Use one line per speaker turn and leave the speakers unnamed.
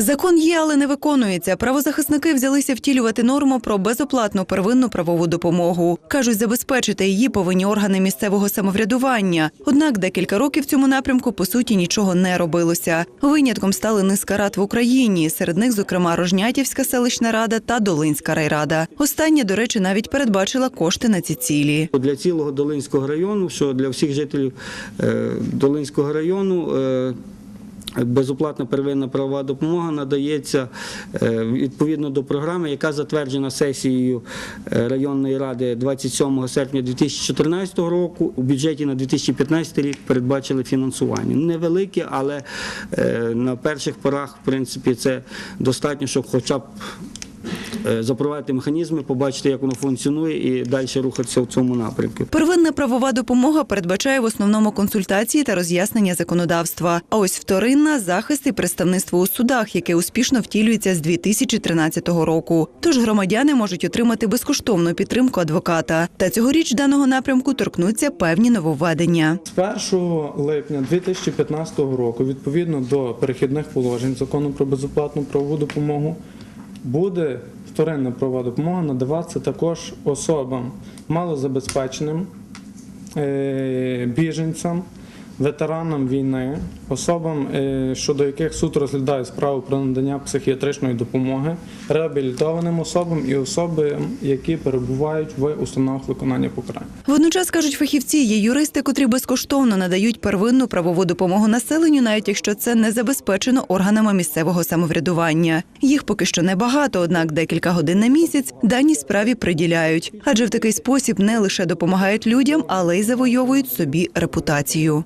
Закон є, але не виконується. Правозахисники взялися втілювати норму про безоплатну первинну правову допомогу. кажуть, забезпечити її повинні органи місцевого самоврядування. Однак декілька років в цьому напрямку по суті нічого не робилося. Винятком стали низка рад в Україні. Серед них, зокрема, Рожнятівська селищна рада та Долинська райрада. Остання, до речі, навіть передбачила кошти на ці цілі.
Для цілого Долинського району, що для всіх жителів е, Долинського району. Безоплатна первинна правова допомога надається е, відповідно до програми, яка затверджена сесією е, районної ради 27 серпня 2014 року. У бюджеті на 2015 рік передбачили фінансування. Невелике, але е, на перших порах, в принципі, це достатньо, щоб хоча б запровадити механізми, побачити, як воно функціонує, і далі рухатися в цьому напрямку.
Первинна правова допомога передбачає в основному консультації та роз'яснення законодавства. А ось вторинна захист і представництво у судах, яке успішно втілюється з 2013 року. Тож громадяни можуть отримати безкоштовну підтримку адвоката. Та цьогоріч даного напрямку торкнуться певні нововведення.
З 1 липня 2015 року, відповідно до перехідних положень закону про безоплатну правову допомогу, буде вторинна правова допомога надаватися також особам малозабезпеченим, е, біженцям, ветеранам війни, особам, е, щодо яких суд розглядає справу про надання психіатричної допомоги, реабілітованим особам і особам, які перебувають в установах виконання покарання.
Водночас кажуть фахівці, є юристи, котрі безкоштовно надають первинну правову допомогу населенню, навіть якщо це не забезпечено органами місцевого самоврядування. Їх поки що небагато, однак декілька годин на місяць даній справі приділяють. Адже в такий спосіб не лише допомагають людям, але й завойовують собі репутацію.